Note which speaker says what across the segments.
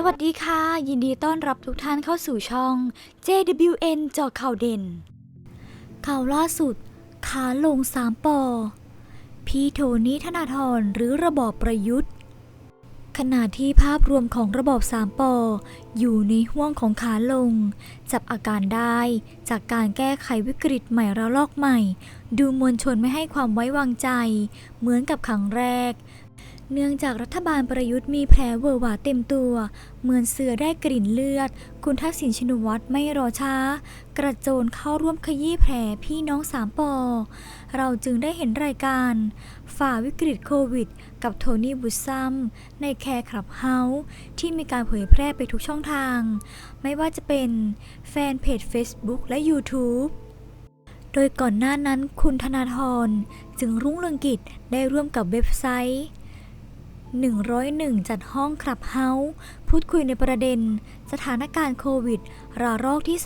Speaker 1: สวัสดีค่ะ ยินดีต้อนรับทุกท่านเข้าสู่ช่อง JWN จอข่าวเด่น ข่าวล่าสุด ขาลงสามปอ พี่โทนี่ธนาธรหรือระบอบประยุทธ์ ขณะที่ภาพรวมของระบอบสามปอ อยู่ในห่วงของขาลง จับอาการได้จากการแก้ไขวิกฤตใหม่ระลอกใหม่ ดูมวลชนไม่ให้ความไว้วางใจ เหมือนกับครั้งแรก เนื่องจากรัฐบาลประยุทธ์มีแผลเวอะหวาเต็มตัว เหมือนเสือได้กลิ่นเลือด คุณทักษิณชินวัตรไม่รอช้า กระโจนเข้าร่วมขยี้แผลพี่น้องสามปอ เราจึงได้เห็นรายการ ฝ่าวิกฤตโควิด กับโทนี่บุซัม ในแคร์คลับเฮาส์ที่มีการเผยแพร่ไปทุกช่องทาง ไม่ว่าจะเป็นแฟนเพจ Facebook และ YouTube โดยก่อนหน้านั้นคุณธนาธรจึงรุ่งเรืองกิจได้ร่วมกับเว็บไซต์ 101 จัดห้องคลับเฮาส์พูดคุยในประเด็น สถานการณ์โควิด ระลอกที่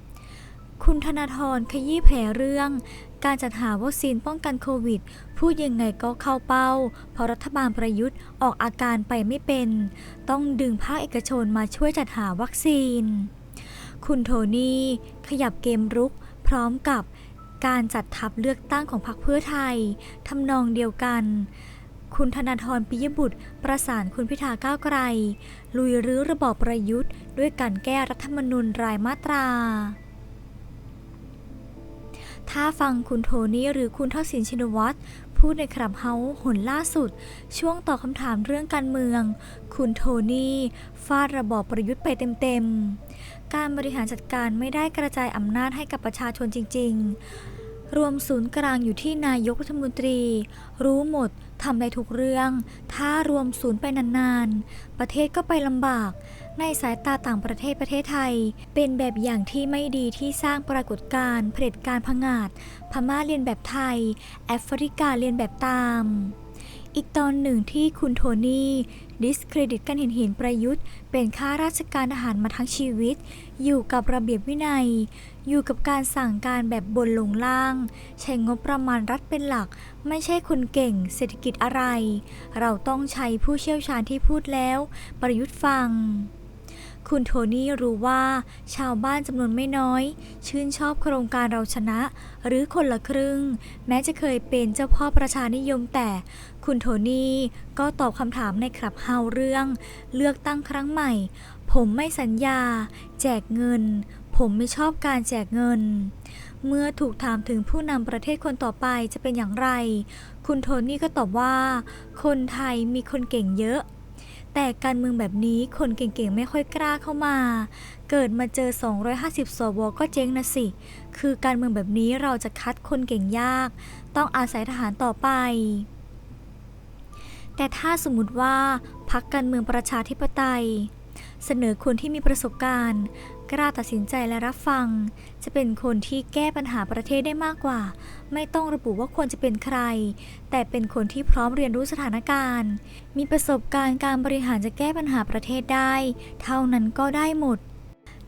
Speaker 1: 3 คุณธนาธรขยี้แผลเรื่อง การจัดหาวัคซีนป้องกันโควิด พูดยังไงก็เข้าเป้า เพราะรัฐบาลประยุทธ์ออกอาการไปไม่เป็น ต้องดึงภาคเอกชนมาช่วยจัดหาวัคซีน คุณโทนี่ ขยับเกมรุก พร้อมกับการจัดทัพเลือกตั้งของพรรคเพื่อไทยทำนองเดียวกัน คุณธนาธรปิยบุตร ประสานคุณพิธาก้าวไกล ลุยรื้อระบอบประยุทธ์ ด้วยการแก้รัฐธรรมนูญรายมาตรา ถ้าฟังคุณโทนี่หรือคุณทักษิณชินวัตรพูดในคลับเฮาหนล่าสุด ช่วงตอบคำถามเรื่องการเมือง คุณโทนี่ฟาดระบอบประยุทธ์ไปเต็มๆ การบริหารจัดการไม่ได้กระจายอำนาจให้กับประชาชนจริง ๆ รวมศูนย์กลางอยู่ที่นายกรัฐมนตรี รู้หมดทำได้ทุกเรื่อง ถ้ารวมศูนย์ไปนานๆ ประเทศก็ไปลำบาก ในสายตาต่างประเทศประเทศไทย เป็นแบบอย่างที่ไม่ดีที่สร้างปรากฏการณ์เผด็จการพงาดพม่าเรียนแบบไทย แอฟริกาเรียนแบบตาม อีกตอนหนึ่งที่คุณโทนี่ดิสเครดิตการเห็นเห็นประยุทธ์ เป็นข้าราชการทหารมาทั้งชีวิต อยู่กับระเบียบวินัย อยู่กับการสั่งการแบบบนลงล่าง ใช้งบประมาณรัฐเป็นหลัก ไม่ใช่คนเก่งเศรษฐกิจอะไร เราต้องใช้ผู้เชี่ยวชาญที่พูดแล้ว ประยุทธ์ฟัง คุณโทนี่รู้ว่าชาวบ้านจำนวนไม่น้อย ชื่นชอบโครงการเราชนะ หรือคนละครึ่ง แม้จะเคยเป็นเจ้าพ่อประชานิยมแต่คุณโทนี่ก็ตอบคำถามในคลับเฮาเรื่อง เลือกตั้งครั้งใหม่ผมไม่สัญญา แจกเงิน ผมไม่ชอบการแจกเงิน เมื่อถูกถามถึงผู้นำประเทศคนต่อไปจะเป็นอย่างไร คุณโทนี่ก็ตอบว่า คนไทยมีคนเก่งเยอะ แต่การเมืองแบบนี้คนเก่งๆไม่ค่อยกล้าเข้ามา เกิดมาเจอ 250 สว ก็เจ๊งนะสิ คือการเมืองแบบนี้เราจะคัดคนเก่งยาก ต้องอาศัยทหารต่อไปแต่ถ้าสมมติว่าพักการเมืองประชาธิปไตย เสนอคนที่มีประสบการณ์ กล้าตัดสินใจและรับฟัง จะเป็นคนที่แก้ปัญหาประเทศได้มากกว่า ไม่ต้องระบุว่าควรจะเป็นใคร แต่เป็นคนที่พร้อมเรียนรู้สถานการณ์ มีประสบการณ์การบริหารจะแก้ปัญหาประเทศได้ เท่านั้นก็ได้หมด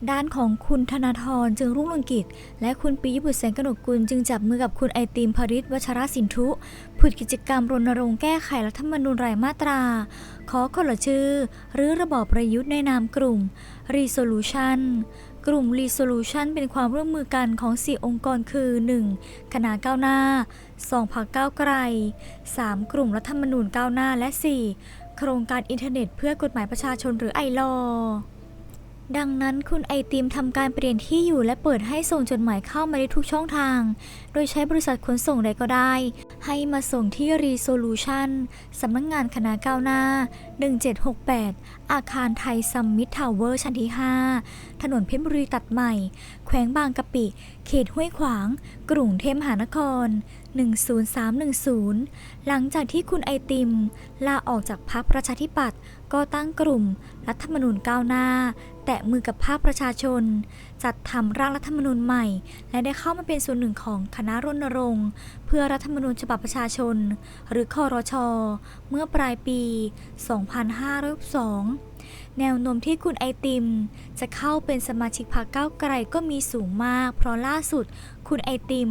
Speaker 1: ด้านของคุณธนาธรจึงรุ่งเรืองกิจ และคุณปิยบุตรแสงกนกกุลจึงจับมือกับคุณไอติมพริตวัชรสินทุผุดกิจกรรมรณรงค์แก้ไขรัฐธรรมนูญรายมาตรา ขอคนละชื่อ หรือระบอบประยุทธ์ในนามกลุ่ม Resolution กลุ่ม Resolution เป็นความร่วมมือกันของ 4 องค์กรคือ 1. คณะก้าวหน้า 2. พรรคก้าวไกล 3. กลุ่มรัฐธรรมนูญก้าวหน้าและ 4. โครงการอินเทอร์เน็ตเพื่อกฎหมายประชาชนหรือไอลอ ดังนั้นคุณไอติมทำการเปลี่ยนที่อยู่และเปิดให้ส่งจดหมายเข้ามาได้ทุกช่องทาง โดยใช้บริษัทขนส่งใดก็ได้ ให้มาส่งที่ Resolution สำนักงงานคณะก้าวหน้า 1768 อาคารไทยซัมมิททาวเวอร์ชั้นที่ 5 ถนนเพชรบุรีตัดใหม่ แขวงบางกะปิ เขตห้วยขวาง กรุงเทพมหานคร 10310 หลังจากที่คุณไอติม ลาออกจากพรรคประชาธิปัตย์ก็ตั้งกลุ่ม รัฐธรรมนูญก้าวหน้า แตะมือกับภาคประชาชน จัดทำร่างรัฐธรรมนูญใหม่ และได้เข้ามาเป็นส่วนหนึ่งของคณะรณรงค์ เพื่อรัฐธรรมนูญฉบับประชาชน หรือคอรช เมื่อปลายปี 2562 แนวโน้มที่คุณไอติม จะเข้าเป็นสมาชิกพรรคก้าวไกลก็มีสูงมาก เพราะล่าสุดคุณไอติม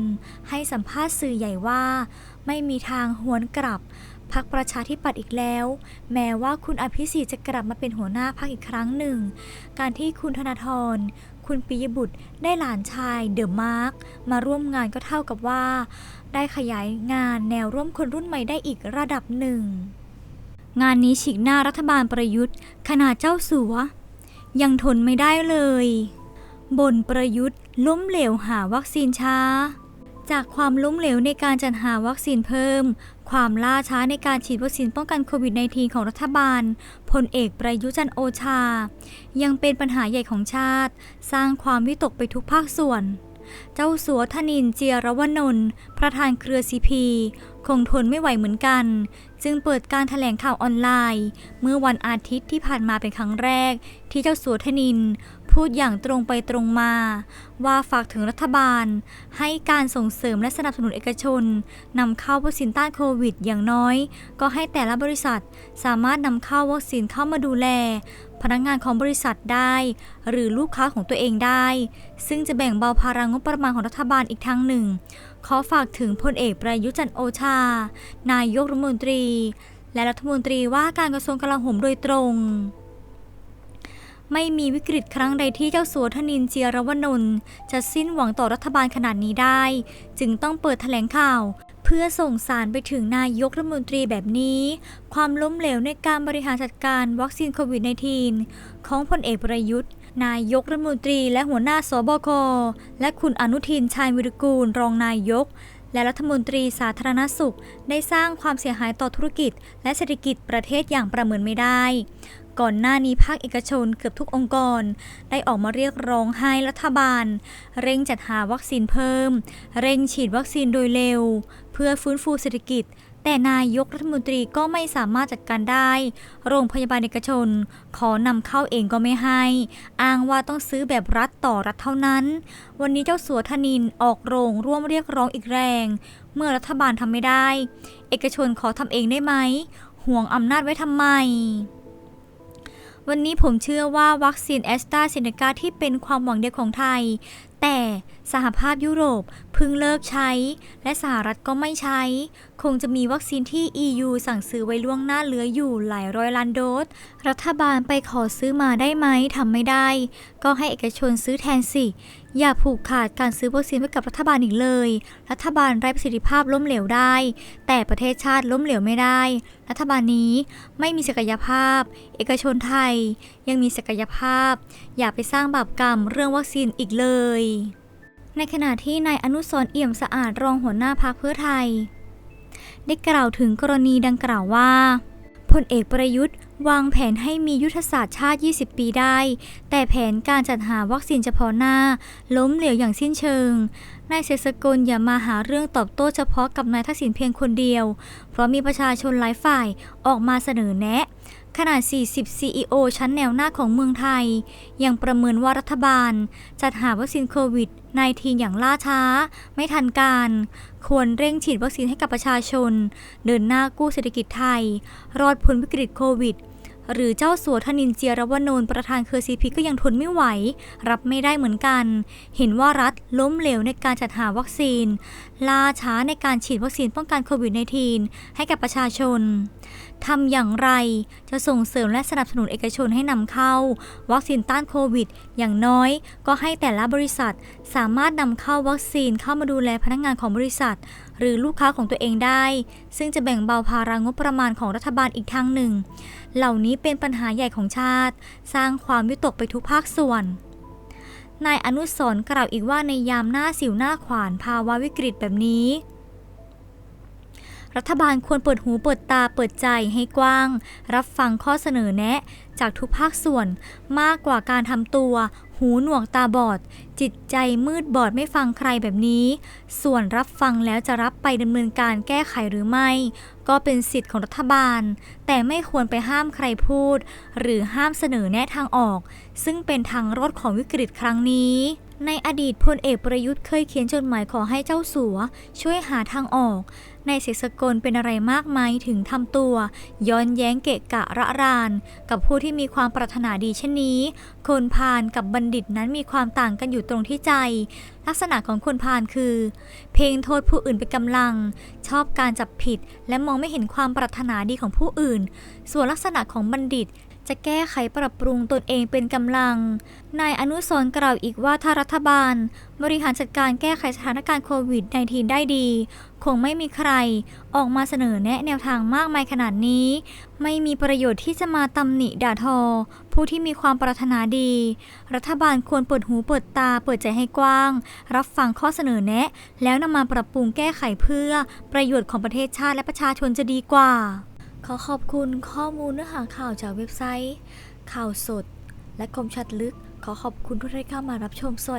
Speaker 1: ให้สัมภาษณ์สื่อใหญ่ว่า ไม่มีทางหวนกลับพักประชาธิปัตย์อีกแล้ว แม้ว่าคุณอภิสิทธิ์จะกลับมาเป็นหัวหน้าพักอีกครั้งหนึ่ง การที่คุณธนาธรคุณปิยบุตรได้หลานชายเดอะมาร์กมาร่วมงานก็เท่ากับว่า ได้ขยายงานแนวร่วมคนรุ่นใหม่ได้อีกระดับหนึ่ง งานนี้ฉีกหน้ารัฐบาลประยุทธ์ ขนาดเจ้าสัว ยังทนไม่ได้เลยบ่นประยุทธ์ล้มเหลวหาวัคซีนช้า จากความล้มเหลวในการจัดหาวัคซีนเพิ่ม ความล่าช้าในการฉีดวัคซีนป้องกันโควิด -19 ของรัฐบาลพลเอกประยุทธ์จันโอชา ยังเป็นปัญหาใหญ่ของชาติ สร้างความวิตกไปทุกภาคส่วน เจ้าสัวธนินเจียรวนนท์ประธานเครือซีพี คงทนไม่ไหวเหมือนกัน จึงเปิดการถแถลงข่าวออนไลน์ เมื่อวันอาทิตย์ที่ผ่านมาเป็นครั้งแรก ที่เจ้าสัวธนิน พูดอย่างตรงไปตรงมา ว่าฝากถึงรัฐบาล ให้การส่งเสริมและสนับสนุนเอกชนนำเข้าวัคซีนต้านโควิดอย่างน้อย ก็ให้แต่ละบริษัทสามารถนำเข้าวัคซีนเข้ามาดูแล พนักงานของบริษัทได้ หรือลูกค้าของตัวเองได้ ซึ่งจะแบ่งเบาภาระงบประมาณของรัฐบาลอีกทางหนึ่ง ขอฝากถึงพลเอกประยุจันโอชา นายกรัฐมนตรี และรัฐมนตรีว่าการกระทรวงกลาโหมโดยตรง ไม่มีวิกฤตครั้งใดที่เจ้าสัวธนินเจียรวนนท์จะสิ้นหวังต่อรัฐบาลขนาดนี้ได้ จึงต้องเปิดแถลงข่าวเพื่อส่งสารไปถึงนายกรัฐมนตรีแบบนี้ ความล้มเหลวในการบริหารจัดการวัคซีนโควิด -19 ของพลเอกประยุทธ์ นายกรัฐมนตรีและหัวหน้าสบค และคุณอนุทินชาญวิรกูล รองนายก และรัฐมนตรีสาธารณสุข ได้สร้างความเสียหายต่อธุรกิจ และเศรษฐกิจประเทศอย่างประเมินไม่ได้ ก่อนหน้านี้ภาคเอกชนเกือบทุกองค์กร ได้ออกมาเรียกร้องให้รัฐบาล เร่งจัดหาวัคซีนเพิ่ม เร่งฉีดวัคซีนโดยเร็ว เพื่อฟื้นฟูเศรษฐกิจ แต่นายกรัฐมนตรีก็ไม่สามารถจัดการได้ โรงพยาบาลเอกชน ขอนำเข้าเองก็ไม่ให้ อ้างว่าต้องซื้อแบบรัฐต่อรัฐเท่านั้น วันนี้เจ้าสัวธนินออกโรงร่วมเรียกร้องอีกแรง เมื่อรัฐบาลทำไม่ได้ เอกชนขอทำเองได้ไหม ห่วงอำนาจไว้ทำไมวันนี้ผมเชื่อว่าวัคซีนแอสตราเซเนกาที่เป็นความหวังเดียวของไทย แต่สหภาพยุโรปพิ่งเลิกใช้ และสหรัฐก็ไม่ใช้ คงจะมีวัคซีนที่ EU สั่งซื้อไว้ล่วงหน้าเหลืออยู่หลายร้อยล้านโดส รัฐบาลไปขอซื้อมาได้ไหมทำไม่ได้ ก็ให้เอกชนซื้อแทนสิ อย่าผูกขาดการซื้อวัคซีนไว้กับรัฐบาลอีกเลย รัฐบาลไร้ประสิทธิภาพล้มเหลวได้ แต่ประเทศชาติล้มเหลวไม่ได้ รัฐบาลนี้ไม่มีศักยภาพ เอกชนไทยยังมีศักยภาพ อย่าไปสร้างบาปกรรมเรื่องวัคซีนอีกเลย ในขณะที่นายอนุสรเอี่ยมสะอาดรองหัวหน้าพักเพื่อไทย ได้กล่าวถึงกรณีดังกล่าวว่าพลเอกประยุทธ์วางแผนให้มียุทธศาสตร์ชาติ 20 ปีได้ แต่แผนการจัดหาวัคซีนเฉพาะหน้า ล้มเหลวอย่างสิ้นเชิง นายเศรษฐกลอย่ามาหาเรื่องตอบโต้เฉพาะกับนายทักษิณเพียงคนเดียว เพราะมีประชาชนหลายฝ่ายออกมาเสนอแนะ ขนาด 40 CEO ชั้นแนวหน้าของเมืองไทย ยังประเมินว่ารัฐบาล จัดหาวัคซีนโควิด -19 อย่างล่าช้า ไม่ทันการ ควรเร่งฉีดวัคซีนให้กับประชาชน เดินหน้ากู้เศรษฐกิจไทย รอดพ้นวิกฤตโควิดหรือเจ้าสัวธนินเจียรวนนท์ประธานเครือซีพีก็ยังทนไม่ไหว รับไม่ได้เหมือนกัน เห็นว่ารัฐล้มเหลวในการจัดหาวัคซีน ล่าช้าในการฉีดวัคซีนป้องกันโควิด -19 ให้กับประชาชน ทำอย่างไรจะส่งเสริมและสนับสนุนเอกชนให้นำเข้า วัคซีนต้านโควิด อย่างน้อย ก็ให้แต่ละบริษัท สามารถนำเข้าวัคซีนเข้ามาดูแลพนักงานของบริษัท หรือลูกค้าของตัวเองได้ ซึ่งจะแบ่งเบาภาระงบประมาณของรัฐบาลอีกทางหนึ่ง เหล่านี้เป็นปัญหาใหญ่ของชาติ สร้างความวิตกไปทุกภาคส่วนนายอนุสรกล่าวอีกว่าในยามหน้าสิวหน้าขวานภาวะวิกฤตแบบนี้ รัฐบาลควรเปิดหูเปิดตาเปิดใจให้กว้าง รับฟังข้อเสนอแนะ จากทุกภาคส่วนมากกว่าการทำตัว หูหนวกตาบอด จิตใจมืดบอดไม่ฟังใครแบบนี้ ส่วนรับฟังแล้วจะรับไปดำเนินการแก้ไขหรือไม่ ก็เป็นสิทธิ์ของรัฐบาล แต่ไม่ควรไปห้ามใครพูด หรือห้ามเสนอแนะทางออก ซึ่งเป็นทางรอดของวิกฤตครั้งนี้ ในอดีตพลเอกประยุทธ์เคยเขียนจดหมายขอให้เจ้าสัว ช่วยหาทางออก ในเสกสกลเป็นอะไรมากไหมถึงทำตัว ย้อนแย้งเกะกะระราน กับผู้ที่มีความปรารถนาดีเช่นนี้ คนพาลกับบัณฑิตนั้นมีความต่างกันอยู่ตรงที่ใจ ลักษณะของคนพาลคือ เพลงโทษผู้อื่นเป็นกำลัง ชอบการจับผิด และมองไม่เห็นความปรารถนาดีของผู้อื่น ส่วนลักษณะของบัณฑิต จะแก้ไขปรับปรุงตนเองเป็นกำลัง นายอนุสรกล่าวอีกว่าถ้ารัฐบาล บริหารจัดการแก้ไขสถานการณ์โควิด -19 ได้ดี คงไม่มีใครออกมาเสนอแนะแนวทางมากมายขนาดนี้ ไม่มีประโยชน์ที่จะมาตำหนิด่าทอ ผู้ที่มีความปรารถนาดี รัฐบาลควรเปิดหูเปิดตาเปิดใจให้กว้าง รับฟังข้อเสนอแนะ แล้วนำมาปรับปรุงแก้ไขเพื่อประโยชน์ของประเทศชาติและประชาชนจะดีกว่า ขอขอบคุณข้อมูลเนื้อหาข่าวจากเว็บไซต์ ข่าวสด และคมชัดลึก ขอขอบคุณทุกท่านที่เข้ามารับชมสวัสดี